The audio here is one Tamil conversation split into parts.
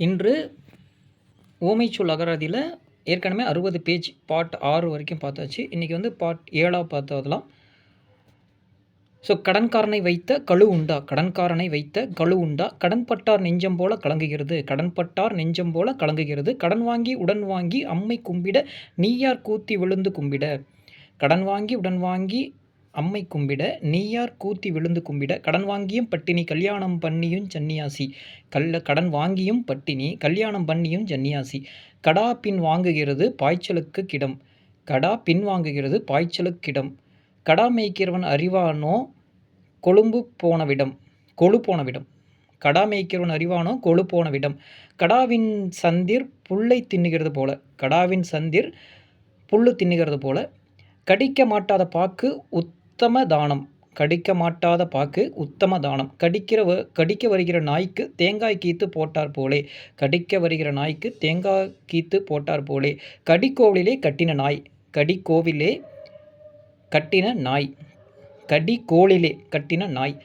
இன்று ஓமைச்சூல் அகராதியில் ஏற்கனவே அறுபது பேஜ் பார்ட் ஆறு வரைக்கும் பார்த்தாச்சு. இன்றைக்கி வந்து பார்ட் ஏழாக பார்த்ததெல்லாம் ஸோ கடன்காரனை வைத்த கழு உண்டா? கடன்காரனை வைத்த கழு உண்டா? கடன்பட்டார் நெஞ்சம் போல கலங்குகிறது. கடன்பட்டார் நெஞ்சம் போல கலங்குகிறது. கடன் வாங்கி உடன் வாங்கி அம்மை கும்பிட நீயார் கூத்தி விழுந்து கும்பிட. கடன் வாங்கி உடன் வாங்கி அம்மை கும்பிட நீயார் கூத்தி விழுந்து கும்பிட கடன் வாங்கியும் பட்டினி கல்யாணம் பண்ணியும் சன்னியாசி. கல்ல கடன் வாங்கியும் பட்டினி கல்யாணம் பண்ணியும் சன்னியாசி. கடா பின் வாங்குகிறது பாய்ச்சலுக்கு கிடம். கடா பின் வாங்குகிறது பாய்ச்சலுக்கிடம் கடா மேய்க்கிறவன் அறிவானோ கொழும்பு போன விடம். கொழு போன விடம். கடா மேய்க்கிறவன் அறிவானோ கொழு போன விடம். கடாவின் சந்திர் புல்லை தின்னுகிறது போல. கடாவின் சந்திர் புல்லு தின்னுகிறது போல. கடிக்க மாட்டாத பாக்கு உத் உத்தம தானம். கடிக்க மாட்டாத பாக்கு உத்தம தானம். கடிக்கிற வ கடிக்க வருகிற நாய்க்கு தேங்காய் கீத்து போட்டார் போலே. கடிக்க வருகிற நாய்க்கு தேங்காய் கீத்து போட்டார் போலே. கடிக்கோவிலே கட்டின நாய் கடிக்கோவிலே கட்டின நாய் கடிக்கோளிலே கட்டின நாய்.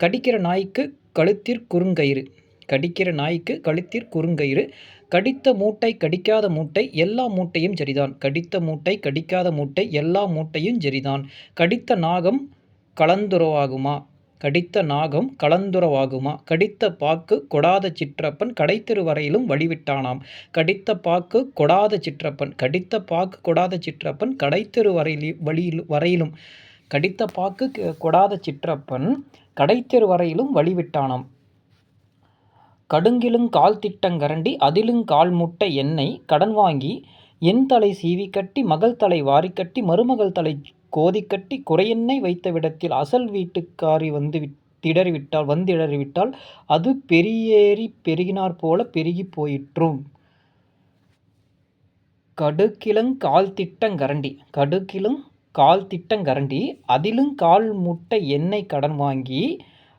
கடிக்கிற நாய்க்கு கழுத்திற் குறுங்கயிறு. கடிக்கிற நாய்க்கு கழுத்திற் குறுங்கயிறு. கடித்த மூட்டை கடிக்காத மூட்டை எல்லா மூட்டையும் சரிதான் கடித்த மூட்டை கடிக்காத மூட்டை எல்லா மூட்டையும் சரிதான் கடித்த நாகம் கலந்துரவாகுமா கடித்த நாகம் கலந்துரவாகுமா கடித்த பாக்கு கொடாத சிற்றப்பன் கடைத்தெரு வரையிலும் வழிவிட்டானாம். கடித்த பாக்கு கொடாத சிற்றப்பன் கடித்த பாக்கு கொடாத சிற்றப்பன் கடைத்தெரு வரையிலும் வழியில் வரையிலும். கடித்த பாக்கு கொடாத சிற்றப்பன் கடைத்தெரு வரையிலும் வழிவிட்டானாம். கடுங்கிலுங் கால் திட்டங்கரண்டி அதிலுங் கால் முட்டை எண்ணெய் கடன் வாங்கி என் தலை சீவி கட்டி மகள் தலை வாரிக்கட்டி மருமகள் தலை கோதிக்கட்டி குறையெண்ணெய் வைத்த விடத்தில் அசல் வீட்டுக்காரி வந்து திடறிவிட்டால் வந்திடறிவிட்டால் அது பெரியேறி பெருகினார் போல பெருகி போயிற்றும். கடுக்கிலங் கால் திட்டங்கரண்டி கடுக்கிலும் கால் திட்டங்கரண்டி அதிலுங் கால் முட்டை எண்ணெய் கடன்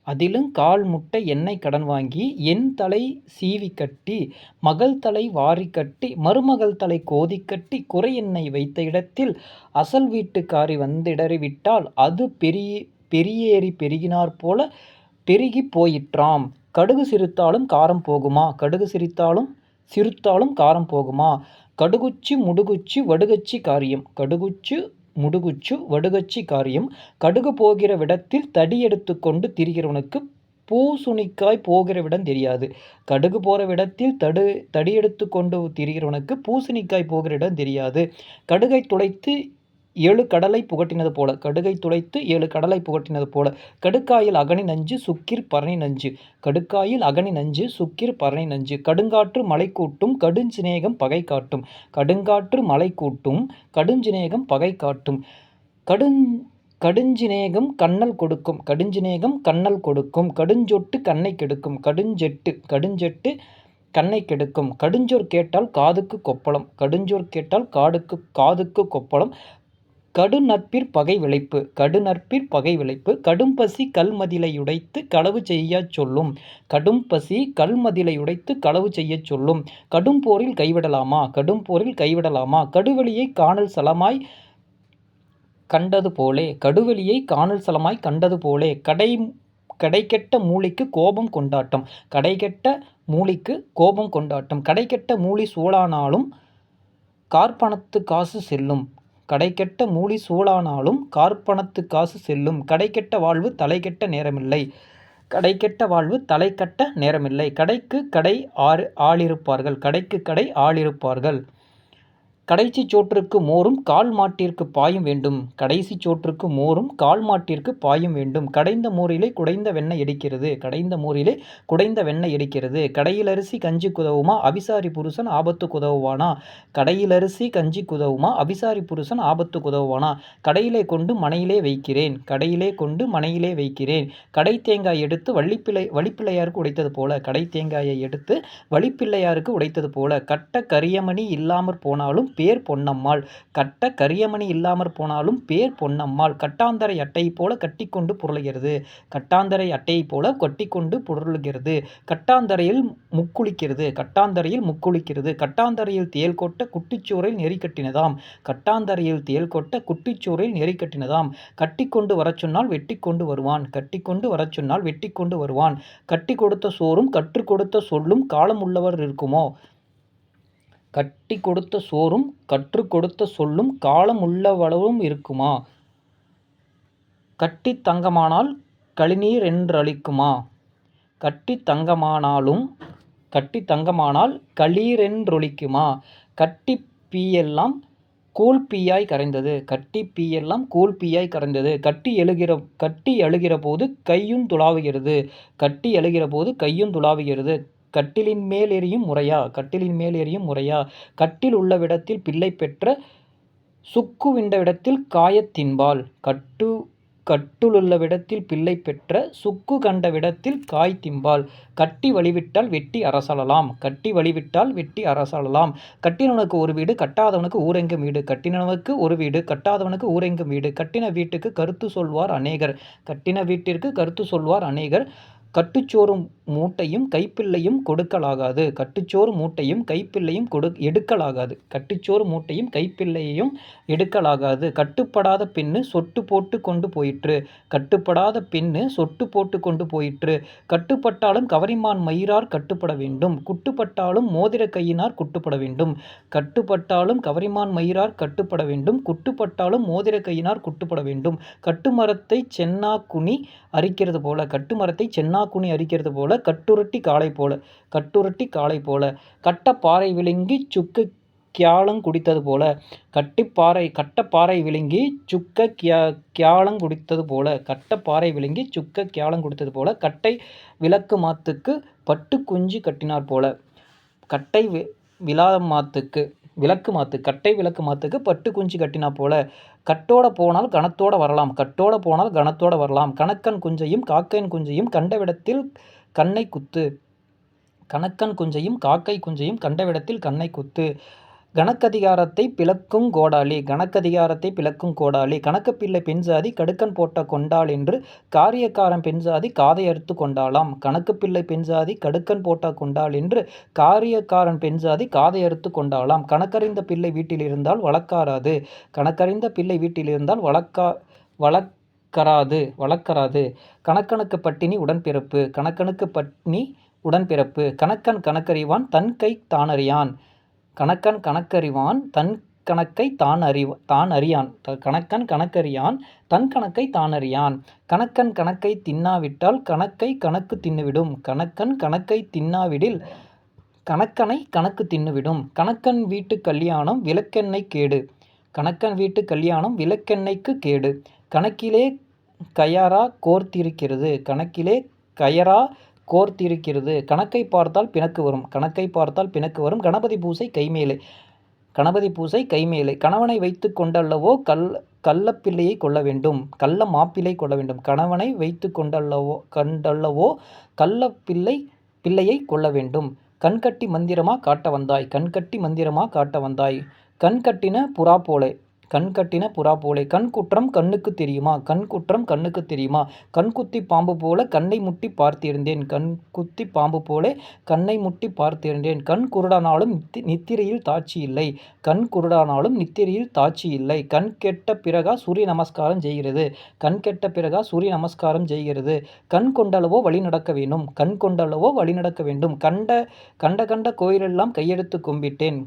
அதிலும் கால் முட்டை எண்ணெய் கடன் வாங்கி என் தலை சீவி கட்டி மகள் தலை வாரி கட்டி மருமகள் தலை கோதி கட்டி குறை எண்ணெய் வைத்த இடத்தில் அசல் வீட்டுக்காரி வந்திடறிவிட்டால் அது பெரிய பெரியேறி பெருகினார் போல பெருகி போயிற்றாம். கடுகு சிரித்தாலும் காரம் போகுமா? கடுகு சிரித்தாலும் சிரித்தாலும் காரம் போகுமா? கடுகுச்சி முடுகுச்சி வடுகச்சி காரியம். கடுகுச்சு முடுகுச்சு வடுகச்சி காரியம். கடுகு போகிற விடத்தில் தடி எடுத்து கொண்டு திரிகிறவனுக்கு பூசுணிக்காய் போகிற விடம் தெரியாது. கடுகு போகிற விடத்தில் தடு தடி எடுத்து கொண்டு திரிகிறவனுக்கு பூசணிக்காய் போகிற இடம் தெரியாது. கடுகை துளைத்து ஏழு கடலை புகட்டினது போல. கடுகை துளைத்து ஏழு கடலை புகட்டினது போல. கடுக்காயில் அகனி நஞ்சு சுக்கிர் பரணி நஞ்சு. கடுக்காயில் அகனி நஞ்சு சுக்கிர் பரணி நஞ்சு. கடுங்காற்று மலை கூட்டும் கடுஞ்சிநேகம் பகை காட்டும். கடுங்காற்று மலை கூட்டும் கடுஞ்சிநேகம் பகை காட்டும். கடுஞ் கடுஞ்சிநேகம் கண்ணல் கொடுக்கும். கடுஞ்சிநேகம் கண்ணல் கொடுக்கும். கடுஞ்சொட்டு கண்ணை கெடுக்கும். கடுஞ்செட்டு கடுஞ்செட்டு கண்ணை கெடுக்கும். கடுஞ்சொர் கேட்டால் காதுக்கு கொப்பளம். கடுஞ்சொர் கேட்டால் காடுக்கு காதுக்கு கொப்பளம். கடுநட்பிற் பகை விளைப்பு கடுநட்பிற் பகை விளைப்பு கடும்பசி கல்மதிலையுடைத்து களவு செய்யச் சொல்லும். கடும்பசி கல்மதிலையுடைத்து களவு செய்யச் சொல்லும். கடும்போரில் கைவிடலாமா? கடும்போரில் கைவிடலாமா? கடுவெளியை காணல் சலமாய் கண்டது போலே கடுவெளியை காணல் சலமாய் கண்டது போலே கடை கடைகெட்ட மூலிக்கு கோபம் கொண்டாட்டம். கடைகெட்ட மூலிக்கு கோபம் கொண்டாட்டம். கடைகெட்ட மூலி சூழானாலும் கார்பணத்து காசு செல்லும். கடைக்கெட்ட மூலி சூழானாலும் கார்ப்பணத்து காசு செல்லும். கடைக்கெட்ட வாழ்வு தலைக்கெட்ட நேரமில்லை. கடைக்கெட்ட வாழ்வு தலைக்கட்ட நேரமில்லை. கடைக்கு கடை ஆறு ஆளிருப்பார்கள். கடைக்கு கடை ஆளிருப்பார்கள். கடைசி சோற்றுக்கு மோரும் கால் மாட்டிற்கு பாயும் வேண்டும். கடைசி சோற்றுக்கு மோரும் கால் மாட்டிற்கு பாயும் வேண்டும். கடைந்த மோரிலே குடைந்த வெண்ணெய் எடுக்கிறது. கடைந்த மோரிலே குடைந்த வெண்ணெய் எடுக்கிறது. கடையிலரிசி கஞ்சி குதவுமா? அபிசாரி புருஷன் ஆபத்து குதவுவானா? கடையிலரிசி கஞ்சி குதவுமா? அபிசாரி புருஷன் ஆபத்து குதவுவானா? கடையிலே கொண்டு மனையிலே வைக்கிறேன். கடையிலே கொண்டு மனையிலே வைக்கிறேன். கடை தேங்காய் எடுத்து வள்ளிப்பிள்ளை வழிப்பிள்ளையாருக்கு உடைத்தது போல. கடை தேங்காயை எடுத்து வழிப்பிள்ளையாருக்கு உடைத்தது போல. கட்ட கரியமணி இல்லாமற் போனாலும் பேர் பொன்னம்மாள். கட்ட கரியமணி இல்லாமற் போனாலும் பேர் பொன்னம்மாள். கட்டாந்தரை அட்டையைப் போல கட்டிக்கொண்டு புரளுகிறது. கட்டாந்தரை அட்டையைப் போல கட்டிக்கொண்டு புரளுகிறது. கட்டாந்தரையில் முக்குளிக்கிறது. கட்டாந்தரையில் முக்குளிக்கிறது. கட்டாந்தரையில் தேள் கொட்ட குட்டிச்சோரில் நெறி கட்டினதாம். கட்டாந்தரையில் தேள் கொட்ட குட்டிச்சோரில் நெறி கட்டினதாம். கட்டிக்கொண்டு வரச் சொன்னால் வெட்டிக்கொண்டு வருவான். கட்டிக்கொண்டு வரச் சொன்னால் வெட்டிக்கொண்டு வருவான். கட்டி கொடுத்த சோறும் கற்றுக் கொடுத்த சொல்லும் காலம் உள்ளவர் இருக்குமோ? கட்டி கொடுத்த சோறும் கற்றுக் கொடுத்த சொல்லும் காலம் உள்ளவளவும் இருக்குமா? கட்டி தங்கமானால் களிநீரென்றளிக்குமா கட்டித் தங்கமானாலும் கட்டித் தங்கமானால் களீரென்றொழிக்குமா கட்டி பீயெல்லாம் கூழ் பீயாய் கரைந்தது. கட்டி பீயெல்லாம் கூழ் பீயாய் கரைந்தது. கட்டி எழுகிற கட்டி அழுகிறபோது கையும் துழாவுகிறது கட்டி அழுகிறபோது கையும் துழாவுகிறது கட்டிலின் மேல் எறியும் முறையா? கட்டிலின் மேல் எறியும் முறையா? கட்டில் உள்ளவிடத்தில் பிள்ளை பெற்ற சுக்கு விண்டவிடத்தில் காயத் தின்பாள். கட்டு கட்டுளுள்ளவிடத்தில் பிள்ளை பெற்ற சுக்கு கண்ட விடத்தில் காய் திம்பால் கட்டி வழிவிட்டால் வெட்டி அரசலலாம். கட்டி வழிவிட்டால் வெட்டி அரசலலாம். கட்டினவனுக்கு ஒரு வீடு கட்டாதவனுக்கு ஊரெங்கும் வீடு. கட்டினவனுக்கு ஒரு வீடு கட்டாதவனுக்கு ஊரெங்கும் வீடு. கட்டின வீட்டுக்கு கருத்து சொல்வார் அநேகர். கட்டின வீட்டிற்கு கருத்து சொல்வார் அநேகர். கட்டுச்சோறும் மூட்டையும் கைப்பிள்ளையும் கொடுக்கலாகாது. கட்டுச்சோறு மூட்டையும் கைப்பிள்ளையும் கொடு எடுக்கலாகாது. கட்டுச்சோறு மூட்டையும் கைப்பிள்ளையையும் எடுக்கலாகாது. கட்டுப்படாத பெண்ணு சொட்டு போட்டு கொண்டு போயிற்று. கட்டுப்படாத பெண்ணு சொட்டு போட்டு கொண்டு போயிற்று. கட்டுப்பட்டாலும் கவரிமான் மயிரார் கட்டுப்பட வேண்டும். குட்டுப்பட்டாலும் மோதிர கையினார் குட்டுப்பட வேண்டும். கட்டுப்பட்டாலும் கவரிமான் மயிரார் கட்டுப்பட வேண்டும். குட்டுப்பட்டாலும் மோதிர கையினார் குட்டுப்பட வேண்டும். கட்டுமரத்தை சென்னா குனி அரிக்கிறது போல. கட்டுமரத்தை சென்னா குனி அரிக்கிறது போல கட்டுருட்டி காளை போல கட்டுருட்டி காளை போல கட்டப்பாறை விழுங்கி சுக்கு கியாளம் குடித்தது போல கட்டிப்பாறை கட்டப்பாறை விழுங்கி சுக்க கியா கியாளம் குடித்தது போல கட்டப்பாறை விழுங்கி சுக்க கியாளம் குடித்தது போல கட்டை விளக்கு மாத்துக்கு பட்டு குஞ்சு கட்டினார் போல கட்டை வி விழா மாத்துக்கு விளக்கு மாத்து கட்டை விளக்கு மாத்துக்கு பட்டு குஞ்சு கட்டினா போல கட்டோட போனால் கணத்தோட வரலாம் கட்டோட போனால் கணத்தோட வரலாம் கணக்கன் குஞ்சையும் காக்கையின் குஞ்சையும் கண்டவிடத்தில் கண்ணை குத்து கணக்கன் குஞ்சையும் காக்கை குஞ்சையும் கண்டவிடத்தில் கண்ணை குத்து கணக்கதிகாரத்தை பிளக்கும் கோடாளி கணக்கதிகாரத்தை பிளக்கும் கோடாளி கணக்குப்பிள்ளை பெண்சாதி கடுக்கன் போட்ட கொண்டாள் என்று காரியக்காரன் பெண்சாதி காதை அறுத்து கொண்டாளாம். கணக்குப்பிள்ளை பெண்சாதி கடுக்கன் போட்ட கொண்டாள் என்று காரியக்காரன் பெண்சாதி காதை அறுத்து கொண்டாளாம். கணக்கறிந்த பிள்ளை வீட்டில் இருந்தால் வழக்காராது. கணக்கறிந்த பிள்ளை வீட்டில் இருந்தால் வழக்கா வழக்கராது வழக்கராது. கணக்கனுக்கு பட்டினி உடன்பிறப்பு கணக்கனுக்கு பட்னி உடன்பிறப்பு. கணக்கன் கணக்கறிவான் தன் கை தானறியான். கணக்கன் கணக்கறிவான் தன் கணக்கை தான் அறி தான் அறியான். கணக்கன் கணக்கறியான் தன் கணக்கை தான் அறியான். கணக்கன் கணக்கை தின்னாவிட்டால் கணக்கை கணக்கு தின்னுவிடும். கணக்கன் கணக்கை தின்னாவிடில் கணக்கனை கணக்கு தின்னுவிடும். கணக்கன் வீட்டு கல்யாணம் விளக்கெண்ணெய் கேடு. கணக்கன் வீட்டு கல்யாணம் விளக்கெண்ணெய்க்கு கேடு. கணக்கிலே கயரா கோர்த்திருக்கிறது. கணக்கிலே கயரா கோர்த்திருக்கிறது. கணக்கை பார்த்தால் பிணக்கு வரும். கணக்கை பார்த்தால் பிணக்கு வரும். கணபதி பூசை கைமேலே கணபதி பூசை கைமேலே கணவனை வைத்து கொண்டல்லவோ கல் கள்ளப்பிள்ளையை கொள்ள வேண்டும். கள்ள மாப்பிள்ளை கொள்ள வேண்டும். கணவனை வைத்து கொண்டல்லவோ கண்டல்லவோ கள்ளப்பிள்ளை பிள்ளையை கொள்ள வேண்டும். கண்கட்டி மந்திரமா காட்ட வந்தாய். கண்கட்டி மந்திரமா காட்ட வந்தாய். கண்கட்டின புறா போலே. கண் கட்டின புறா போலே கண் குற்றம் கண்ணுக்கு தெரியுமா? கண் குற்றம் கண்ணுக்கு தெரியுமா? கண் குத்தி பாம்பு போல கண்ணை முட்டி பார்த்திருந்தேன். கண் குத்தி பாம்பு போலே கண்ணை முட்டி பார்த்திருந்தேன். கண் குருடானாலும் நித்திரையில் தாட்சி இல்லை. கண் குருடானாலும் நித்திரையில் தாட்சி இல்லை. கண் கெட்ட பிறகா சூரிய நமஸ்காரம் செய்கிறது. கண் கெட்ட பிறகா சூரிய நமஸ்காரம் செய்கிறது. கண் கொண்டளவோ வழி நடக்க வேண்டும். கண் கொண்டளவோ வழி நடக்க வேண்டும். கண்ட கண்ட கண்ட கோயிலெல்லாம் கையெடுத்து கும்பிட்டேன்.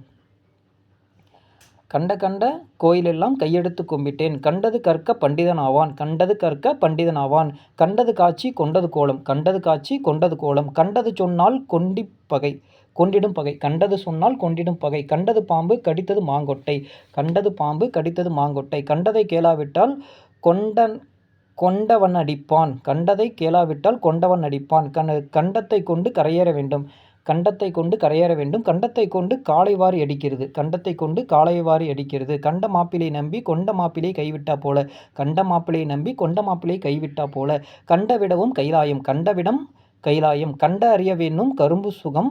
கண்ட கண்ட கோயிலெல்லாம் கையெடுத்து கும்பிட்டேன். கண்டது கற்க பண்டிதன் ஆவான். கண்டது கற்க பண்டிதன் ஆவான். கண்டது காட்சி கொண்டது கோலம். கண்டது காட்சி கொண்டது கோலம். கண்டது சொன்னால் கொண்டி பகை. கொண்டிடும் பகை. கண்டது சொன்னால் கொண்டிடும் பகை. கண்டது பாம்பு கடித்தது மாங்கொட்டை. கண்டது பாம்பு கடித்தது மாங்கொட்டை. கண்டதை கேளாவிட்டால் கொண்டன் கொண்டவன் அடிப்பான். கண்டதை கேளாவிட்டால் கொண்டவன் அடிப்பான். கண கண்டத்தை கொண்டு கரையேற வேண்டும். கண்டத்தை கொண்டு கரையேற வேண்டும். கண்டத்தை கொண்டு காளை வாரி அடிக்கிறது. கண்டத்தை கொண்டு காளை வாரி அடிக்கிறது. கண்ட மாப்பிளை நம்பி கொண்ட மாப்பிளை கைவிட்டா போல. கண்ட மாப்பிளை நம்பி கொண்ட மாப்பிளை கைவிட்டா போல. கண்ட விடவும் கைலாயம். கண்டவிடம் கைலாயம். கண்ட அறிய வேணும் கரும்பு சுகம்.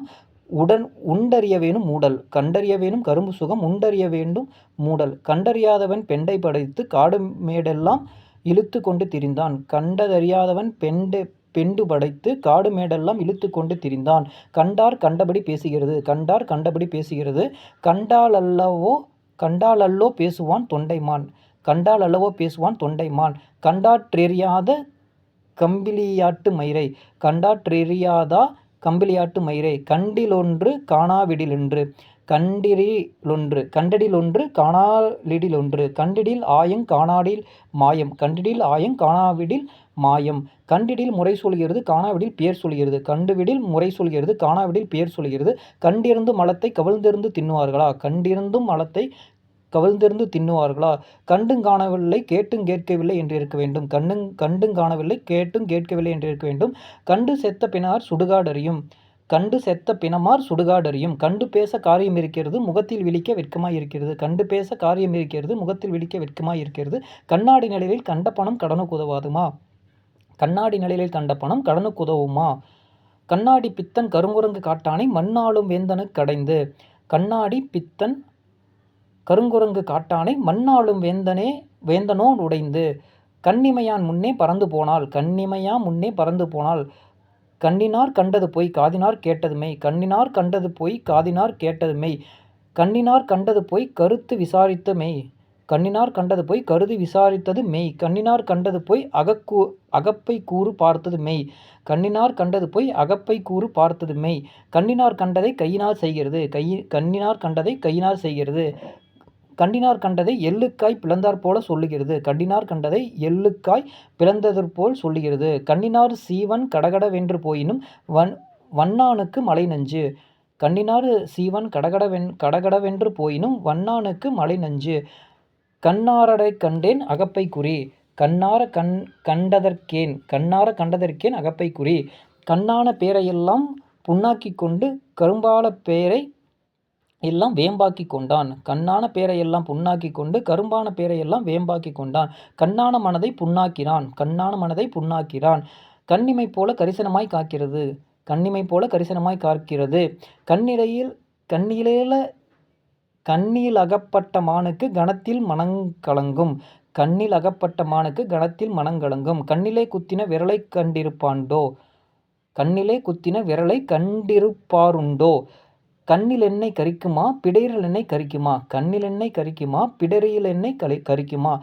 உடன் உண்டறிய வேணும் மூடல். கண்டறிய வேணும் கரும்பு சுகம். உண்டறிய வேண்டும் மூடல். கண்டறியாதவன் பெண்டை படைத்து காடு மேடெல்லாம் இழுத்து கொண்டு திரிந்தான். கண்டதறியாதவன் பெண்டை பெண்டு படைத்து காடு மேடெல்லாம் இழுத்து கொண்டு திரிந்தான். கண்டார் கண்டபடி பேசுகிறது. கண்டார் கண்டபடி பேசுகிறது. கண்டாலல்லவோ கண்டாலல்லோ பேசுவான் தொண்டைமான். கண்டாலல்லவோ பேசுவான் தொண்டைமான். கண்டாற்றெறியாத கம்பிலியாட்டு மயிரை. கண்டாற்றெறியாதா கம்பிலியாட்டு மயிரை. கண்டிலொன்று காணாவிடிலென்று. கண்டிரிலொன்று. கண்டடிலொன்று காணாலிடிலொன்று. கண்டிடில் ஆயங் காணாடில் மாயம். கண்டிடில் ஆயங் காணாவிடில் மாயம். கண்டிடில் முறை சொல்கிறது காணாவிடில் பேர் சொல்கிறது. கண்டுவிடில் முறை சொல்கிறது காணாவிடில் பேர் சொல்கிறது. கண்டிருந்து மலத்தை கவிழ்ந்திருந்து தின்னுவார்களா? கண்டிருந்தும் மலத்தை கவிழ்ந்திருந்து தின்னுவார்களா? கண்டும் காணவில்லை கேட்டும் கேட்கவில்லை என்று இருக்க வேண்டும். கண்ணும் கண்டும் காணவில்லை கேட்டும் கேட்கவில்லை என்று இருக்க வேண்டும். கண்டு செத்த பினார் சுடுகாடறியும். கண்டு செத்த பிணமார் சுடுகாடறியும். கண்டு பேச காரியம் இருக்கிறது முகத்தில் விழிக்க வெட்கமாய் இருக்கிறது. கண்டு பேச காரியம் இருக்கிறது முகத்தில் விழிக்க வெட்கமாய் இருக்கிறது. கண்ணாடி நிலையில் கண்ட பணம் கடனுக்கு உதவாதுமா? கண்ணாடி நிலையில் கண்ட பணம் கடனுக்கு உதவுமா? கண்ணாடி பித்தன் கருங்குரங்கு காட்டானை மண்ணாளும் வேந்தனுக்கு கடைந்து. கண்ணாடி பித்தன் கருங்குரங்கு காட்டானை மண்ணாளும் வேந்தனே வேந்தனோ உடைந்து. கண்ணிமையான் முன்னே பறந்து போனால் கண்ணிமையா முன்னே பறந்து போனால் கண்ணினார் கண்டது போய் காதினார் கேட்டது மெய். கண்ணினார் கண்டது போய் காதினார் கேட்டது மெய். கண்ணினார் கண்டது போய் கருத்து விசாரித்த மெய். கண்ணினார் கண்டது போய் கருதி விசாரித்தது மெய். கண்ணினார் கண்டது போய் அகக்கூ அகப்பை கூறு பார்த்தது மெய். கண்ணினார் கண்டது போய் அகப்பை கூறு பார்த்தது மெய். கண்ணினார் கண்டதை கையினார் செய்கிறது. கை கண்ணினார் கண்டதை கையினார் செய்கிறது. கண்டினார் கண்டதை எள்ளுக்காய் பிளந்தார் போல சொல்லுகிறது. கண்டினார் கண்டதை எள்ளுக்காய் பிளந்ததற்போல் சொல்லுகிறது. கண்ணினார் சீவன் கடகடவென்று போயினும் வன் வண்ணானுக்கு மலை நஞ்சு. கண்ணினார் சீவன் கடகடவென் கடகடவென்று போயினும் வண்ணானுக்கு மலை நஞ்சு. கண்ணாரடை கண்டேன் அகப்பை குறி. கண்ணார கண் கண்டதற்கேன் கண்ணார கண்டதற்கேன் அகப்பை குறி. கண்ணான பேரையெல்லாம் புண்ணாக்கி கொண்டு கரும்பால பேரை எல்லாம் வேம்பாக்கி கொண்டான். கண்ணான பேரையெல்லாம் புண்ணாக்கி கொண்டு கரும்பான பேரையெல்லாம் வேம்பாக்கி கொண்டான். கண்ணான மனதை புண்ணாக்கினான். கண்ணான மனதை புண்ணாக்கிறான் கண்ணிமை போல கரிசனமாய் காக்கிறது. கண்ணிமை போல கரிசனமாய் காக்கிறது. கண்ணிலையில் கண்ணிலேல கண்ணில் அகப்பட்ட மானுக்கு கணத்தில் மனங்கலங்கும். கண்ணில் அகப்பட்ட மானுக்கு கணத்தில் மனங்கலங்கும். கண்ணிலே குத்தின விரலை கண்டிருப்பாண்டோ? கண்ணிலே குத்தின விரலை கண்டிருப்பாருண்டோ? கண்ணில் எண்ணெய் கரிக்குமா? பிடரில் எண்ணெய் கரிக்குமா? கண்ணில் எண்ணெய் கரிக்குமா? பிடரியில் எண்ணெய் கலை கரிக்குமா?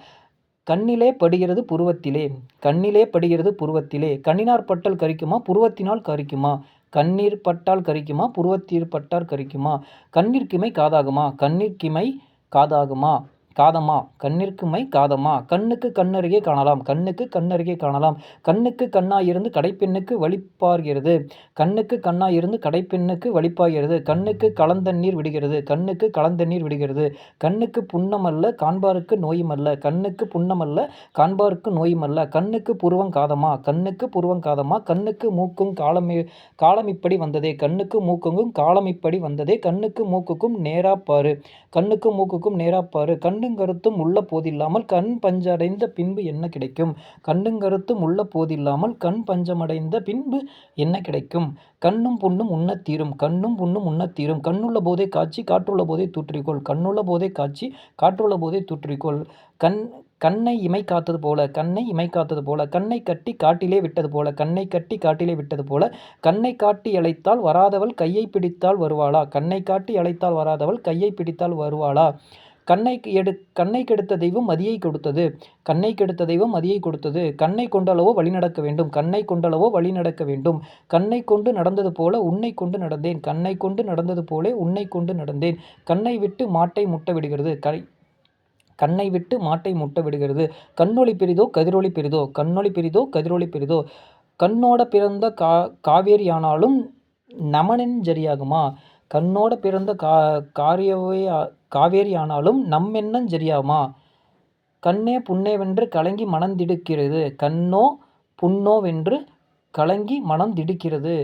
கண்ணிலே படுகிறது புருவத்திலே. கண்ணிலே படுகிறது புருவத்திலே. கண்ணினார் பட்டல் கரிக்குமா? புருவத்தினால் கரிக்குமா? கண்ணீர் பட்டால் கரிக்குமா? புருவத்தீர் பட்டால் கரிக்குமா? கண்ணிற்கிமை காதாகுமா? கண்ணிற்கிமை காதாகுமா? காதமா கண்ணிற்கு மை காதமா கண்ணுக்கு கண்ணருகே காணலாம் கண்ணுக்கு கண்ணருகே காணலாம் கண்ணுக்கு கண்ணாயிருந்து கடைப்பெண்ணுக்கு வழிப்பார்கிறது கண்ணுக்கு கண்ணாயிருந்து கடைப்பெண்ணுக்கு வழிப்பாகிறது கண்ணுக்கு கலந்தண்ணீர் விடுகிறது கண்ணுக்கு கலந்தண்ணீர் விடுகிறது கண்ணுக்கு புண்ணமல்ல காண்பாருக்கு நோயுமல்ல கண்ணுக்கு புண்ணமல்ல காண்பாருக்கு நோயுமல்ல கண்ணுக்கு புருவம் காதமா கண்ணுக்கு புருவம் காதமா கண்ணுக்கு மூக்கும் காலம் காலம் இப்படி வந்ததே கண்ணுக்கு மூக்குங்கும் காலம் இப்படி வந்ததே கண்ணுக்கு மூக்குக்கும் நேராப்பாரு கண்ணுக்கு மூக்குக்கும் நேராப்பாரு கண்ணு கண்ணுங்கருத்தும் உள்ள போதில்லாமல் கண் பஞ்சடைந்த பின்பு என்ன கிடைக்கும்? கண்ணுங்கருத்தும் உள்ள போதில்லாமல் கண் பஞ்சமடைந்த பின்பு என்ன கிடைக்கும்? கண்ணும் புண்ணும் உண்ணத் தீரும். கண்ணும் புண்ணும் உண்ணத் தீரும். கண்ணுள்ள போதே காட்சி காற்றுள்ள போதே தூற்றிக்கொள். கண்ணுள்ள போதே காட்சி காற்றுள்ள போதே தூற்றிக்கொள். கண் கண்ணை இமை காத்தது போல கண்ணை இமை காத்தது போல கண்ணை கட்டி காட்டிலே விட்டது போல கண்ணை கட்டி காட்டிலே விட்டது போல கண்ணை காட்டி அழைத்தால் வராதவள் கையை பிடித்தால் வருவாளா? கண்ணை காட்டி அழைத்தால் வராதவள் கையை பிடித்தால் வருவாளா? கண்ணை எடு கண்ணை கெடுத்த தெய்வம் மதியை கொடுத்தது. கண்ணை கெடுத்த தெய்வம் மதியை கொடுத்தது. கண்ணை கொண்டளவோ வழி நடக்க வேண்டும். கண்ணை கொண்டளவோ வழி நடக்க வேண்டும். கண்ணை கொண்டு நடந்தது போல உன்னை கொண்டு நடந்தேன். கண்ணை கொண்டு நடந்தது போலே உன்னை கொண்டு நடந்தேன். கண்ணை விட்டு மாட்டை முட்ட விடுகிறது. கை கண்ணை விட்டு மாட்டை முட்ட விடுகிறது. கண்ணொளி பெரிதோ கதிரொளி பெரிதோ? கண்ணொளி பெரிதோ கதிரொளி பெரிதோ? கண்ணோட பிறந்த கா காவேரியானாலும் நமனின் சரியாகுமா? கண்ணோட பிறந்த கா காரியவே காவேரி ஆனாலும் நம்மெண்ணஞ் சரியாமா கண்ணே புண்ணேவென்று கலங்கி மனந்திடுக்கிறது கண்ணோ புண்ணோவென்று கலங்கி மனம் திடுக்கிறது.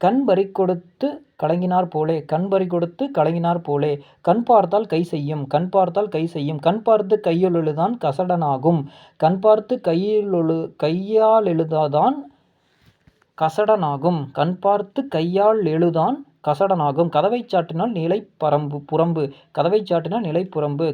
கண் பறிகொடுத்து கலங்கினார் போலே கண் பறி கொடுத்து கலங்கினார் போலே. கண் பார்த்தால் கை செய்யும் கண் பார்த்தால் கை செய்யும். கண் பார்த்து கையுளெழுதான் கசடனாகும். கண் பார்த்து கையிலொழு கையால் எழுதாதான் கசடனாகும். கண் பார்த்து கையால் எழுதான் கசடனாகும். கதவை சாட்டினால் நிலை பரம்பு புறம்பு கதவை சாட்டினால் நிலை புறம்பு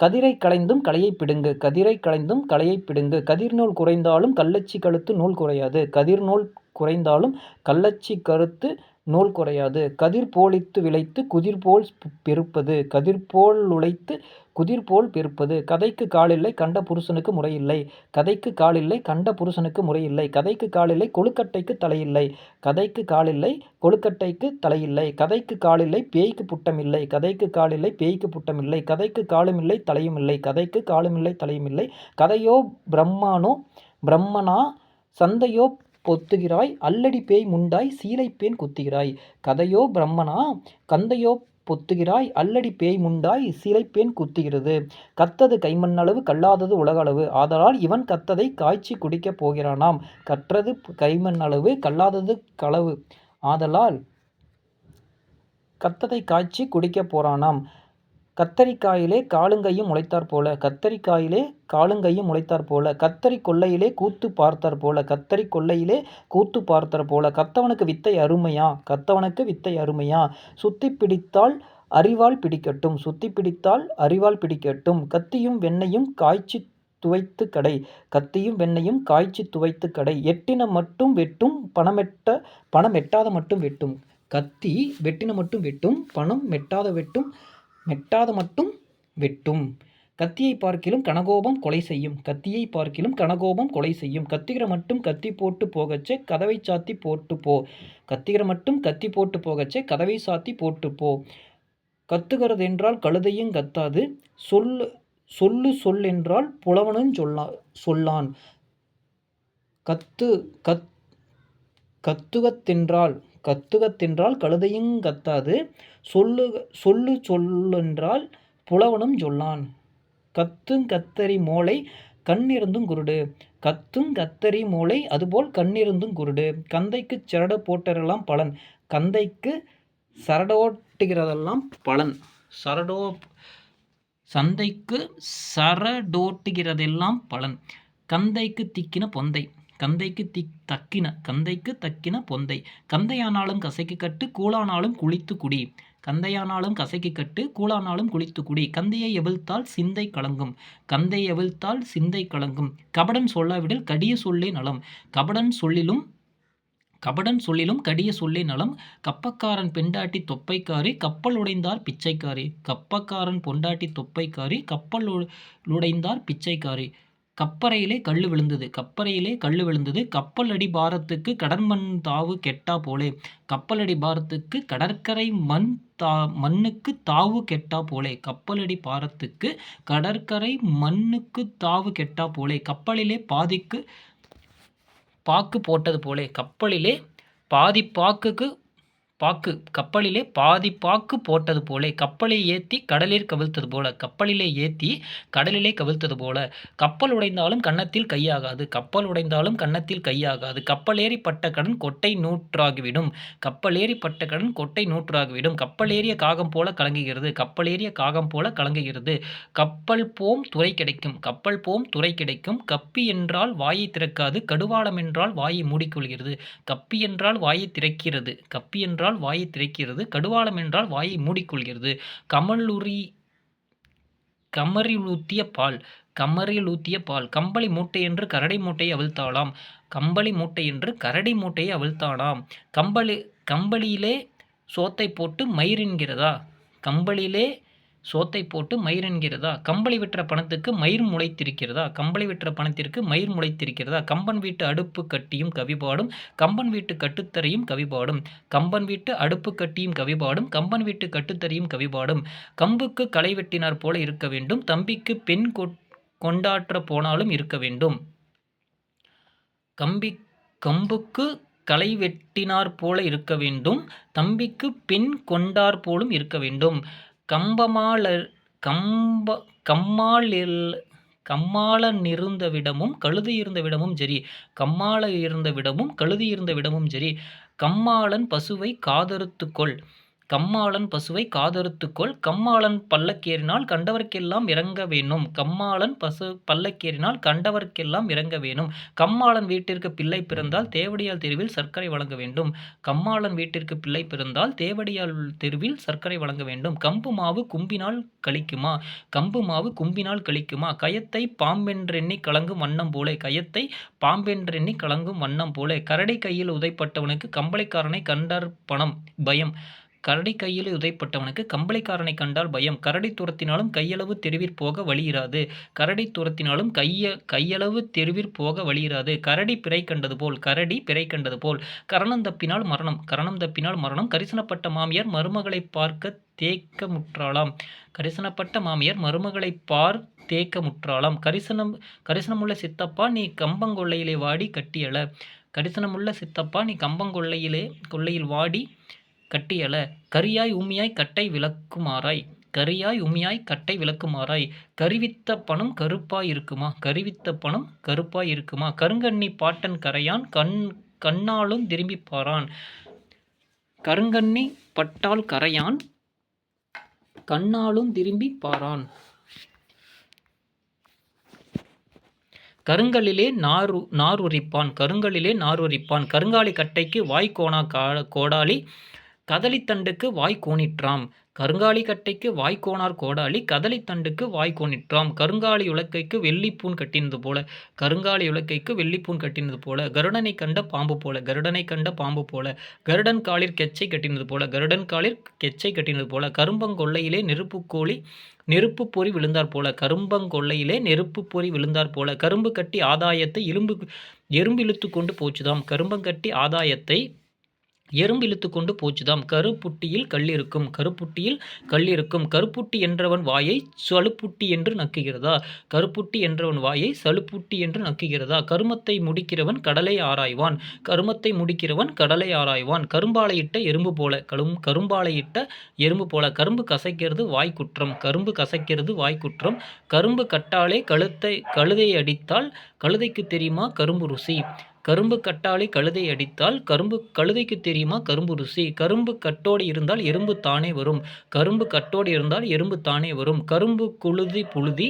கதிரை களைந்தும் களையைப் பிடுங்கு. கதிரை களைந்தும் களையைப் பிடுங்கு. கதிர்நூல் குறைந்தாலும் கள்ளச்சி கழுத்து நூல் குறையாது. கதிர்நூல் குறைந்தாலும் கள்ளச்சி கருத்து நூல் குறையாது. கதிர் போலித்து விளைத்து குதிர்போல் பெருப்பது. கதிர் போல் உழைத்து குதிர்போல் பிற்பது கதைக்கு காலில்லை கண்ட புருஷனுக்கு முறையில்லை. கதைக்கு காலில்லை கண்ட புருஷனுக்கு முறையில்லை. கதைக்கு காலில்லை கொழுக்கட்டைக்கு தலையில்லை. கதைக்கு காலில்லை கொழுக்கட்டைக்கு தலையில்லை. கதைக்கு காலில்லை பேய்க்கு புட்டமில்லை. கதைக்கு காலில்லை பேய்க்கு புட்டமில்லை. கதைக்கு காலுமில்லை தலையுமில்லை. கதைக்கு காலுமில்லை தலையுமில்லை. கதையோ பிரம்மானோ பிரம்மனா சந்தையோ பொத்துகிறாய். அல்லடி பேய் முண்டாய் சீலைப்பேன் குத்துகிறாய். கதையோ பிரம்மனா கந்தையோ பொத்துகிறாய் அல்லடி பேய் முண்டாய் சிலைப்பேன் குத்துகிறது. கத்தது கைமண் அளவு கல்லாதது உலகளவு. ஆதலால் இவன் கத்ததை காய்ச்சி குடிக்கப் போகிறானாம். கற்றது கைமண் அளவு கல்லாதது களவு. ஆதலால் கத்ததை காய்ச்சி குடிக்கப் போறானாம். கத்தரிக்காயிலே காலுங்கையும் முளைத்தார் போல கத்தரிக்காயிலே காலுங்கையும் முளைத்தார் போல கத்தரி கொல்லையிலே கூத்து பார்த்தார் போல கத்தரி கொல்லையிலே கூத்து பார்த்தார் போல கத்தவனுக்கு வித்தை அருமையா? கத்தவனுக்கு வித்தை அருமையா? சுத்தி பிடித்தால் அறிவால் பிடிக்கட்டும் சுத்தி பிடித்தால் அறிவால் பிடிக்கட்டும் கத்தியும் வெண்ணையும் காய்ச்சி துவைத்து கடை கத்தியும் வெண்ணையும் காய்ச்சி துவைத்து கடை எட்டின மட்டும் வெட்டும் பணமெட்ட பணம் எட்டாத மட்டும் வெட்டும் கத்தி வெட்டின மட்டும் வெட்டும் பணம் மெட்டாத வெட்டும் மெட்டாது மட்டும் வெட்டும். கத்தியை பார்க்கிலும் கனகோபம் கொலை செய்யும். கத்தியை பார்க்கிலும் கனகோபம் கொலை செய்யும். கத்திகிற மட்டும் கத்தி போட்டு போகச்சே கதவை சாத்தி போட்டு போ. கத்திகிற மட்டும் கத்தி போட்டு போகச்சே கதவை சாத்தி போட்டு போ. கத்துகிறது என்றால் கழுதையும் கத்தாது. சொல்லு சொல்லு சொல் என்றால் புலவனும் சொல்லா சொல்லான். கத்து கத் கத்துகத்தென்றால் கத்துகத்தென்றால் கழுதையும் கத்தாது. சொல்லு சொல்லு சொல்லென்றால் புலவனும் சொல்லான். கத்துங் கத்தரி மோளை கண்ணிருந்தும் குருடு. கத்துங் கத்தரி மூளை அதுபோல் கண்ணிருந்தும் குருடு. கந்தைக்கு சரடு போட்டதெல்லாம் பலன். கந்தைக்கு சரடோட்டுகிறதெல்லாம் பலன். சரடோ சந்தைக்கு சரடோட்டுகிறதெல்லாம் பலன். கந்தைக்கு திக்கின பொந்தை. கந்தைக்கு திக் தக்கின கந்தைக்கு தக்கின பொந்தை. கந்தையானாலும் கசைக்கு கட்டு கூழானாலும் குளித்து குடி. கந்தையானாலும் கசைக்கு கட்டு கூழானாலும் குளித்து குடி. கந்தையை எவிழ்த்தால் சிந்தை கலங்கும். கந்தை எவிழ்த்தால் சிந்தை கலங்கும். கபடன் சொல்லாவிடில் கடிய சொல்லே நலம். கபடன் சொல்லிலும் கபடன் சொல்லிலும் கடிய சொல்லே நலம். கப்பக்காரன் பெண்டாட்டி தொப்பைக்காரி கப்பல் உடைந்தார் பிச்சைக்காரி. கப்பக்காரன் பொண்டாட்டி தொப்பைக்காரி கப்பல் உடைந்தார் பிச்சைக்காரி. கப்பறையிலே கல் விழுந்தது. கப்பறையிலே கல் விழுந்தது. கப்பலடி பாரத்துக்கு கடற்மண் தாவு கெட்டா போலே. கப்பலடி பாரத்துக்கு கடற்கரை மண் தா மண்ணுக்கு தாவு கெட்டா போலே. கப்பலடி பாரத்துக்கு கடற்கரை மண்ணுக்கு தாவு கெட்டா போலே. கப்பலிலே பாதிக்கு பாக்கு போட்டது போலே. கப்பலிலே பாதி பாக்குக்கு பாக்கு கப்பலிலே பாதி பாக்கு போட்டது போலே கப்பலை ஏற்றி கடலில் கவிழ்த்தது போல கப்பலிலே ஏற்றி கடலிலே கவிழ்த்தது போல. கப்பல் உடைந்தாலும் கன்னத்தில் கையாகாது கப்பல் உடைந்தாலும் கன்னத்தில் கையாகாது. கப்பலேறி பட்ட கடன் கொட்டை நூற்றாகிவிடும் கப்பலேறி பட்ட கடன் கொட்டை நூற்றாகிவிடும். கப்பலேறிய காகம் போல கலங்குகிறது கப்பலேறிய காகம் போல கலங்குகிறது. கப்பல் போம் துறை கிடைக்கும் கப்பல் போம் துறை கிடைக்கும். கப்பி என்றால் வாயை திறக்காது கடுவாளம் என்றால் வாயை மூடிக்கொள்கிறது. கப்பி என்றால் வாயை திறக்கிறது கப்பி என்றால் வாயை திறக்கிறது கடுவாளம் என்றால் வாயை மூடிக்கொள்கிறது. கமலுரி கமரில் ஊத்திய பால் கமரில் ஊத்திய பால் கம்பளி மூட்டை என்று கரடை மூட்டையை அவிழ்த்தாளாம். கம்பளி மூட்டை என்று கரடி மூட்டையை அவிழ்த்தாளாம் கம்பளி கம்பளியிலே சோத்தை போட்டு மயிரின்கிறதா கம்பளியிலே சோத்தை போட்டு மயிரென்கிறதா கம்பளி விற்ற பணத்துக்கு மயிர் முளைத்திருக்கிறதா? கம்பளி விற்ற பணத்திற்கு மயிர் முளைத்திருக்கிறதா? கம்பன் வீட்டு அடுப்பு கட்டியும் கவிபாடும் கம்பன் வீட்டு கட்டுத்தரையும் கவிபாடும் கம்பன் வீட்டு அடுப்பு கட்டியும் கவிபாடும் கம்பன் வீட்டு கட்டுத்தரையும் கவிபாடும். கம்புக்கு களை வெட்டினார் போல இருக்க வேண்டும் தம்பிக்கு பெண் கொண்டாற்ற போனாலும் இருக்க வேண்டும். கம்பி கம்புக்கு களை வெட்டினார் போல இருக்க வேண்டும் தம்பிக்கு பெண் கொண்டார் போலும் இருக்க வேண்டும். கம்பமால கம்ப கம்மாலில் கம்மாளன் இருந்த விடமும் கழுதி இருந்த விடமும் சரி கம்மாள இருந்த விடமும் கழுதி இருந்த விடமும் சரி கம்மாளன் பசுவை காதறுத்துக்கொள் கம்மாளன் பசுவை காதறுத்துக்கொள். கம்மாளன் பல்லக்கேறினால் கண்டவர்க்கெல்லாம் இறங்க வேணும் கம்மாளன் பசு பல்லக்கேறினால் கண்டவர்க்கெல்லாம் இறங்க வேணும் கம்மாளன் வீட்டிற்கு பிள்ளை பிறந்தால் தேவடியால் தெருவில் சர்க்கரை வழங்க வேண்டும். கம்மாளன் வீட்டிற்கு பிள்ளை பிறந்தால் தேவடியால் தெருவில் சர்க்கரை வழங்க வேண்டும். கம்பு மாவு கும்பினால் கழிக்குமா? கம்பு மாவு கும்பினால் கழிக்குமா? கயத்தை பாம்பென்றெண்ணி கலங்கும் வண்ணம் போலே. கயத்தை பாம்பென்றெண்ணி கலங்கும் வண்ணம் போலே. கரடி கையில் உதைப்பட்டவனுக்கு கம்பளைக்காரனை கண்டார் பணம் பயம். கரடி கையில் உதைப்பட்டவனுக்கு கம்பளைக்காரனை கண்டால் பயம். கரடி துரத்தினாலும் கையளவு தெருவிற் போக வழியிராது. கரடி துரத்தினாலும் கைய கையளவு தெருவிற் போக வழியிராது. கரடி பிறை கண்டது போல் கரடி பிறை கண்டது போல். கரணம் தப்பினால் மரணம் கரணம் தப்பினால் மரணம். கரிசனப்பட்ட மாமியார் மருமகளை பார்க்க தேக்க முற்றாலாம் கரிசனப்பட்ட மாமியார் மருமகளை பார் தேக்க முற்றாலாம் கரிசனம் கரிசனமுள்ள சித்தப்பா நீ கம்பங்கொள்ளையிலே வாடி கட்டியல கரிசனமுள்ள சித்தப்பா நீ கம்பங்கொள்ளையிலே கொள்ளையில் வாடி கட்டியல கரியாய் உம்மியாய் கட்டை விளக்குமாறாய் கரியாய் உமியாய் கட்டை விளக்குமாறாய் கருவித்த பணம் கருப்பாய் இருக்குமா? கருவித்த பணம் கருப்பாய் இருக்குமா? கருங்கண்ணி பாட்டன் கரையான் கண் கண்ணாலும் திரும்பி பாரான். கருங்கண்ணி பட்டால் கரையான் கண்ணாலும் திரும்பி பாரான். கருங்கல்லிலே நாரு கருங்கலிலே நார் உரிப்பான் கருங்காலி கட்டைக்கு வாய் கோணா கா கோடாலி கதலித்தண்டுக்கு வாய் கோணிற்றாம். கருங்காலி கட்டைக்கு வாய் கோணார் கோடாலி கதலித்தண்டுக்கு வாய் கோணிற்றாம். கருங்காலி உலக்கைக்கு வெள்ளிப்பூன் கட்டினது போல கருங்காலி உலக்கைக்கு வெள்ளிப்பூன் கட்டினது போல கருடனை கண்ட பாம்பு போல கருடனை கண்ட பாம்பு போல கருடன் காலிற் கெச்சை கட்டினது போல கருடன் காலிற் கெச்சை கட்டினது போல கரும்பங்கொள்ளையிலே நெருப்பு கோழி நெருப்பு பொறி விழுந்தார் போல கரும்பங்கொள்ளையிலே நெருப்பு பொறி விழுந்தார் போல கரும்பு கட்டி ஆதாயத்தை இரும்பு எறும்பு இழுத்து கொண்டு போச்சுதாம். கரும்பங்கட்டி ஆதாயத்தை எறும்பு இழுத்து கொண்டு போச்சுதாம். கருப்புட்டியில் கல்லிருக்கும் கருப்புட்டியில் கல் இருக்கும். கருப்புட்டி என்றவன் வாயை சலுப்புட்டி என்று நக்குகிறதா? கருப்புட்டி என்றவன் வாயை சலுப்புட்டி என்று நக்குகிறதா? கருமத்தை முடிக்கிறவன் கடலை ஆராய்வான். கருமத்தை முடிக்கிறவன் கடலை ஆராய்வான். கரும்பாலையிட்ட எறும்பு போல. கரும் கரும்பாலையிட்ட எறும்பு போல. கரும்பு கசைக்கிறது வாய் குற்றம் கரும்பு கசைக்கிறது வாய் குற்றம் கரும்பு கட்டாலே கழுத்தை கழுதை அடித்தால் கழுதைக்கு தெரியுமா? கரும்பு ருசி. கரும்பு கட்டாலே கழுதை அடித்தால் கரும்பு கழுதைக்கு தெரியுமா? கரும்பு ருசி. கரும்பு கட்டோடு இருந்தால் எறும்பு தானே வரும். கரும்பு கட்டோடு இருந்தால் எறும்பு தானே வரும். கரும்பு குழுதி புழுதி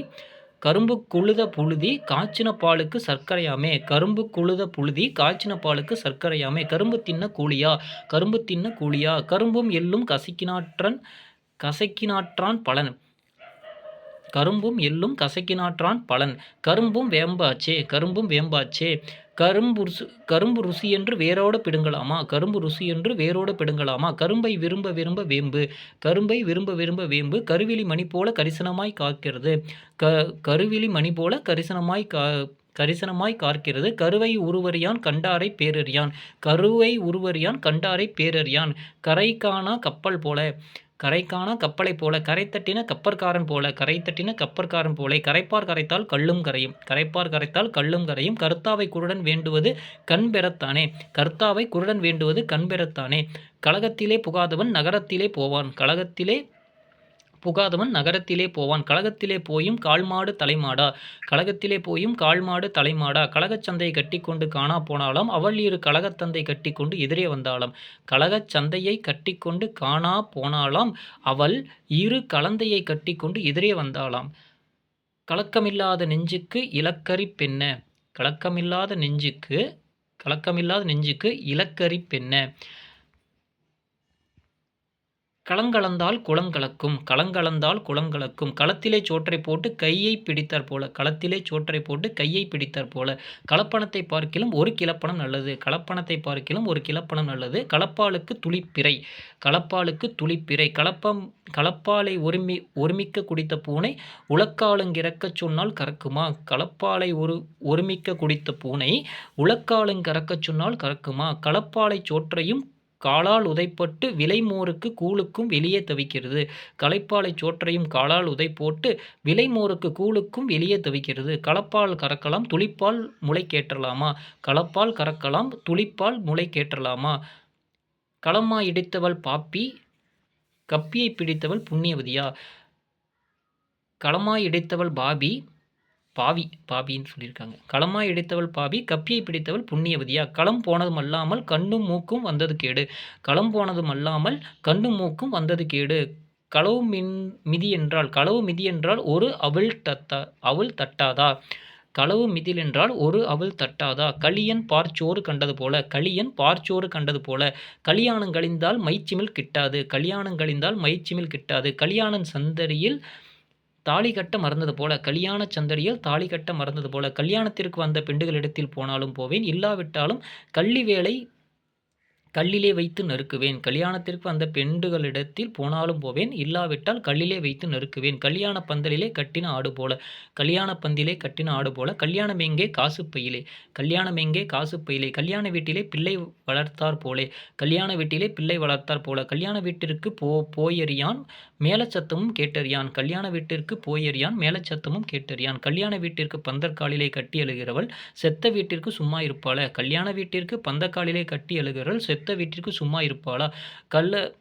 கரும்பு குழுத புழுதி காய்ச்சின பாலுக்கு சர்க்கரையாமே. கரும்பு குழுத புழுதி காய்ச்சின பாலுக்கு சர்க்கரையாமே. கரும்பு தின்ன கூலியா? கரும்பு தின்ன கூலியா? கரும்பும் எள்ளும் கசக்கினாற்றன் கசக்கினாற்றான் பலன். கரும்பும் எள்ளும் கசக்கினாற்றான் பலன். கரும்பும் வேம்பாச்சே. கரும்பும் வேம்பாச்சே. கரும்பு ருசு கரும்பு ருசி என்று வேரோடு பிடுங்கலாமா? கரும்பு ருசி என்று வேரோடு பிடுங்கலாமா? கரும்பை விரும்ப விரும்ப வேம்பு. கரும்பை விரும்ப விரும்ப வேம்பு கருவிலி மணி போல கரிசனமாய் காக்கிறது. க கருவிலி மணி போல கரிசனமாய் கா கரிசனமாய் காக்கிறது. கருவை உருவறியான் கண்டாரை பேரறியான். கருவை உருவறியான் கண்டாரை பேரறியான். கரை காணா கப்பல் போல. கரைக்கான கப்பலைப் போல கரைத்தட்டின கப்பற்காரன் போல கரைத்தட்டின கப்பற்காரன் போல கரைப்பார் கரைத்தால் கல்லும் கரையும் கரைப்பார் கரைத்தால் கல்லும் கரையும் கர்த்தாவை குருடன் வேண்டுவது கண் பெறத்தானே கர்த்தாவை குருடன் வேண்டுவது கண் பெறத்தானே. கழகத்திலே புகாதவன் நகரத்திலே போவான் கழகத்திலே புகாதவன் நகரத்திலே போவான். கழகத்திலே போயும் கால்மாடு தலைமாடா. கழகத்திலே போயும் கால்மாடு தலைமாடா. கழகச் சந்தையை கட்டிக்கொண்டு காணா போனாலும் அவள் இரு கழகத்தந்தை கட்டிக்கொண்டு எதிரே வந்தாளாம். கழகச் சந்தையை கட்டிக்கொண்டு காணா போனாலாம் அவள் இரு கலந்தையை கட்டிக்கொண்டு எதிரே வந்தாளாம். கலக்கமில்லாத நெஞ்சுக்கு இலக்கரி பெண்ண. கலக்கமில்லாத நெஞ்சுக்கு கலக்கமில்லாத நெஞ்சுக்கு இலக்கரி பெண்ண. களங்கலந்தால் குளங்கலக்கும் களங்கலந்தால் குளங்கலக்கும் களத்திலே சோற்றை போட்டு கையை பிடித்தார் போல களத்திலே சோற்றை போட்டு கையை பிடித்தார் போல. கலப்பணத்தை பார்க்கிலும் ஒரு கிளப்பணம் நல்லது. கலப்பணத்தை பார்க்கிலும் ஒரு கிளப்பணம் நல்லது. களப்பாளுக்கு துளிப்பிறை களப்பாளுக்கு துளிப்பிறை. களப்பம் களப்பாலை ஒருமி ஒருமிக்க குடித்த பூனை உலக்காலுங்கிறக்கச் சொன்னால் கறக்குமா? களப்பாலை ஒரு ஒருமிக்க குடித்த பூனை உலக்காலுங்கறக்கச் சொன்னால் கறக்குமா? களப்பாலை சோற்றையும் காலால் உதைப்பட்டு விலைமோருக்கு கூழுக்கும் வெளியே தவிக்கிறது. களைப்பாலை சோற்றையும் காலால் உதை போட்டு விலைமோருக்கு கூழுக்கும் வெளியே தவிக்கிறது. களப்பால் கறக்கலாம் துளிப்பால் முளை கேட்டலாமா களப்பால் கறக்கலாம் துளிப்பால் முளை கேட்டலாமா களமா இடித்தவள் பாப்பி கப்பியை பிடித்தவள் புண்ணியவதியா? களமாய் இடித்தவள் பாபி பாவி பாபின்னு சொல்லியிருக்காங்க. களமாய் இடித்தவள் பாவி கப்பியை பிடித்தவள் புண்ணியவதியா? களம் போனதும் அல்லாமல் கண்ணும் மூக்கும் வந்தது கேடு. களம் போனதும் அல்லாமல் கண்ணும் மூக்கும் வந்தது கேடு. களவு மின் மிதி என்றால் களவு மிதி என்றால் ஒரு அவள் தத்தா அவள் தட்டாதா? களவு மிதில் என்றால் ஒரு அவள் தட்டாதா? களியன் பார்ச்சோறு கண்டது போல களியன் பார்ச்சோறு கண்டது போல. கலியாணம் கழிந்தால் மைச்சிமில் கிட்டாது. கல்யாணம் கழிந்தால் மைச்சிமில் கிட்டாது. கல்யாணன் சந்தடியில் தாலி கட்ட மறந்தது போல கல்யாண சந்தடியில் தாலி கட்ட மறந்தது போல கல்யாணத்திற்கு வந்த பெண்டுகளிடத்தில் போனாலும் போவேன் இல்லாவிட்டாலும் கள்ளி வேலை கல்லிலே வைத்து நறுக்குவேன். கல்யாணத்திற்கு வந்த பெண்டுகளிடத்தில் போனாலும் போவேன் இல்லாவிட்டால் கல்லிலே வைத்து நறுக்குவேன். கல்யாண பந்தலிலே கட்டின ஆடு போல கல்யாண பந்திலே கட்டின ஆடு போல கல்யாணம் எங்கே? காசு பையிலே. கல்யாணம் எங்கே? காசு பையிலே. கல்யாண வீட்டிலே பிள்ளை வளர்த்தார் போலே. கல்யாண வீட்டிலே பிள்ளை வளர்த்தார் போல. கல்யாண வீட்டிற்கு போ போயறியான் மேலச்சத்தமும் கேட்டறியான். கல்யாண வீட்டிற்கு போயறியான். மேலச்சத்தமும் கேட்டறியான். கல்யாண வீட்டிற்கு பந்தற்காலிலே கட்டி எழுகிறவள் செத்த வீட்டிற்கு சும்மா இருப்பாளா? கல்யாண வீட்டிற்கு பந்தக்காலிலே கட்டி எழுகிறவள் செத்த வீட்டிற்கு சும்மா இருப்பாளா? கல்ல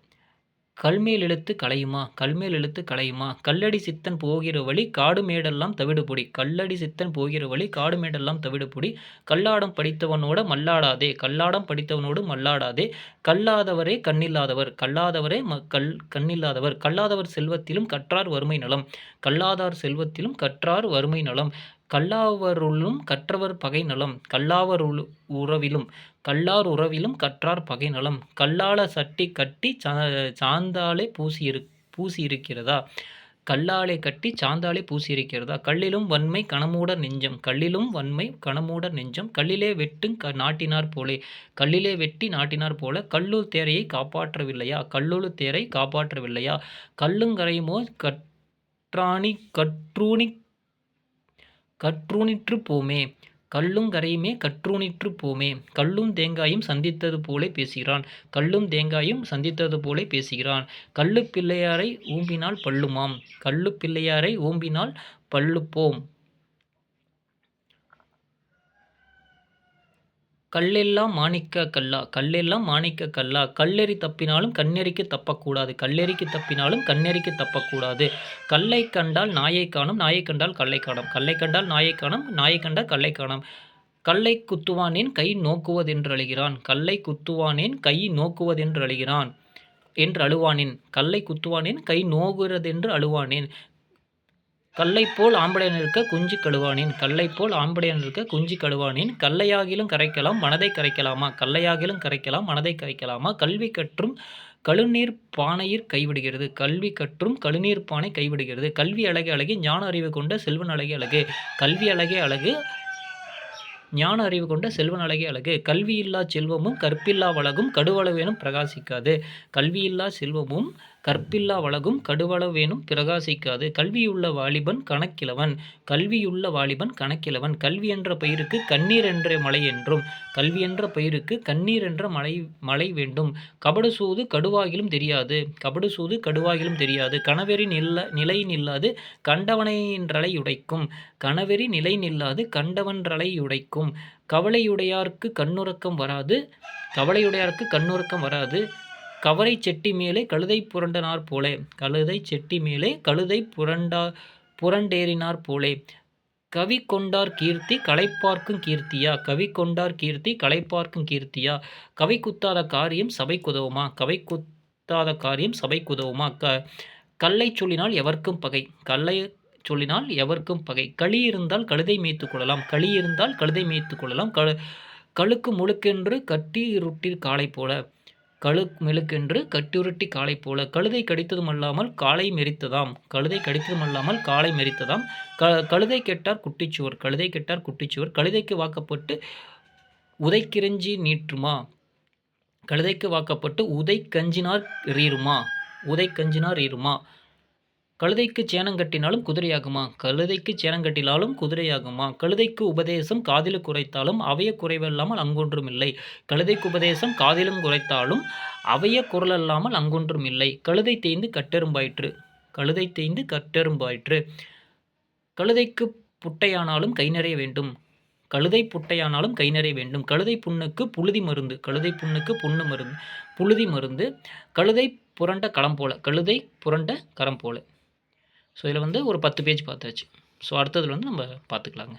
கல்மேல் எழுத்து களையுமா? கல்மேல் எழுத்து களையுமா? கல்லடி சித்தன் போகிற வழி காடு மேடெல்லாம் தவிடுபொடி. கல்லடி சித்தன் போகிற வழி காடு மேடெல்லாம் தவிடுபொடி. கல்லாடம் படித்தவனோட மல்லாடாதே. கல்லாடம் படித்தவனோடு மல்லாடாதே. கல்லாதவரே கண்ணில்லாதவர். கல்லாதவரே ம கல் கண்ணில்லாதவர். கல்லாதவர் செல்வத்திலும் கற்றார் வறுமை நலம். கல்லாதார் செல்வத்திலும் கற்றார் வறுமை நலம். கல்லாவருளும் கற்றவர் பகை நலம் கல்லாவர் உறவிலும் கல்லார் உறவிலும் கற்றார் பகை நலம். கல்லால சட்டி கட்டி சா- சாந்தாலே பூசி இரு பூசி இருக்கிறதா கல்லாலே கட்டி சாந்தாலே பூசியிருக்கிறதா? கல்லிலும் வன்மை கணமூட நெஞ்சம் கல்லிலும் வன்மை கணமூட நெஞ்சம் கல்லிலே வெட்டும் க நாட்டினார் போலே. கல்லிலே வெட்டி நாட்டினார் போல கல்லூர் தேரையை காப்பாற்றவில்லையா? கல்லூர் தேரை காப்பாற்றவில்லையா? கல்லுங்கரையுமோ கற்றாணி கற்றூணி கற்றூணிற்று போமே கல்லும் கரையுமே கற்றூணிற்று போமே கல்லும் தேங்காயும் சந்தித்தது போலே பேசுகிறான். கல்லும் தேங்காயும் சந்தித்தது போலே பேசுகிறான். கல்லு பிள்ளையாரை ஓம்பினால் பல்லுமாம் கல்லு பிள்ளையாரை ஓம்பினால் பல்லுப்போம் கல்லெல்லாம் மாணிக்க கல்லா கல்லெல்லாம் மாணிக்க கல்லா. கல்லெறி தப்பினாலும் கண்ணெறிக்கு தப்பக்கூடாது. கல்லெறிக்கு தப்பினாலும் கண்ணெறிக்கு தப்பக்கூடாது. கல்லை கண்டால் நாயை காணும் நாயை கண்டால் கல்லை காணும். கல்லை கண்டால் நாயை காணும் நாயை கண்டால் கல்லை காணும். கல்லை குத்துவானேன் கை நோக்குவதென்று அழுகிறான் கல்லை குத்துவானேன் கை நோக்குவதென்று அழுகிறான் என்று அழுவானேன். கல்லை குத்துவானேன் கை நோகுறதென்று அழுவானேன். கல்லை போல் ஆம்படையன் இருக்க குஞ்சு கழுவானேன் கல்லை போல் ஆம்படையன் இருக்க குஞ்சு கழுவானேன் கல்லையாகிலும் கரைக்கலாம் மனதை கரைக்கலாமா? கல்லையாகிலும் கரைக்கலாம் மனதை கரைக்கலாமா? கல்வி கற்றும் கழுநீர் பானையிற் கைவிடுகிறது. கல்வி கற்றும் கழுநீர் பானை கைவிடுகிறது. கல்வி அழகே அழகு ஞான அறிவு கொண்ட செல்வன் அழகே அழகு. கல்வி அழகே அழகு ஞான அறிவு கொண்ட செல்வன் அழகே அழகு. கல்வியில்லா செல்வமும் கற்பில்லா வழகும் கடுவளவேனும் பிரகாசிக்காது. கல்வியில்லா செல்வமும் கற்பில்லா வளகும் கடுவளவேனும் பிரகாசிக்காது. கல்வியுள்ள வாலிபன் கணக்கிலவன். கல்வியுள்ள வாலிபன் கணக்கிலவன். கல்வி என்ற பயிருக்கு கண்ணீர் என்ற மலை என்றும் கல்வி என்ற பயிருக்கு கண்ணீர் என்ற மலை மலை வேண்டும். கபடு சூது கடுவாகிலும் தெரியாது. கபடு சூது கடுவாகிலும் தெரியாது. கணவெறி நில்ல நிலை நில்லாது கண்டவனைன்றலை உடைக்கும். கணவெறி நிலை நில்லாது கண்டவன்றலை உடைக்கும். கவலையுடையார்க்கு கண்ணுறக்கம் வராது. கவலையுடையார்க்கு கண்ணுறக்கம் வராது. கவரை செட்டி மேலே கழுதை புரண்டனார் போலே. கழுதை செட்டி மேலே கழுதை புரண்டா புரண்டேறினார் போலே. கவி கொண்டார் கீர்த்தி களைப்பார்க்கும் கீர்த்தியா? கவி கொண்டார் கீர்த்தி களைப்பார்க்கும் கீர்த்தியா? கவி குத்தாத காரியம் சபை குதவுமா? கவி குத்தாத காரியம் சபை குதவுமா? க கல்லை சொல்லினால் எவர்க்கும் பகை. கல்லை சொல்லினால் எவர்க்கும் பகை. களி இருந்தால் கழுதை மேய்த்து கொள்ளலாம். களி இருந்தால் கழுதை மேய்த்து கொள்ளலாம். கழு கழுக்கு முழுக்கென்று கட்டி இருட்டி காலை போல. கழு மெழுக்கென்று கட்டுருட்டி காலை போல. கழுதை கடித்ததும் அல்லாமல் காலை மெரித்ததாம். கழுதை கடித்ததும் அல்லாமல் காலை மெரித்ததாம். க கழுதை கெட்டார் குட்டிச்சுவர். கழுதை கெட்டார் குட்டிச்சுவர். கழுதைக்கு வாக்கப்பட்டு உதைக்கிரஞ்சி நீற்றுமா? கழுதைக்கு வாக்கப்பட்டு உதை கஞ்சினார் ரீருமா உதை கஞ்சினார் ஈருமா கழுதைக்கு சேனம் கட்டினாலும் குதிரையாகுமா? கழுதைக்கு சேனம் கட்டினாலும் குதிரையாகுமா? கழுதைக்கு உபதேசம் காதில் குறைத்தாலும் அவைய குறைவில்லாமல் அங்கொன்றும் இல்லை கழுதைக்கு உபதேசம் காதிலும் குறைத்தாலும் அவைய குரலல்லாமல் அங்கொன்றும் இல்லை கழுதை தேய்ந்து கட்டெரும்பாயிற்று. கழுதை தேய்ந்து கட்டெரும்பாயிற்று. கழுதைக்கு புட்டையானாலும் கை நிறைய வேண்டும். கழுதை புட்டையானாலும் கை நிறைய வேண்டும். கழுதை புண்ணுக்கு புழுதி மருந்து. கழுதை புண்ணுக்கு புண்ணு மருந்து. புழுதி மருந்து. கழுதை புரண்ட களம் போல. கழுதை புரண்ட கரம் போல. ஸோ இதில் வந்து ஒரு பத்து பேஜ் பார்த்தாச்சு. ஸோ அடுத்ததில் வந்து நம்ம பார்த்துக்கலாங்க.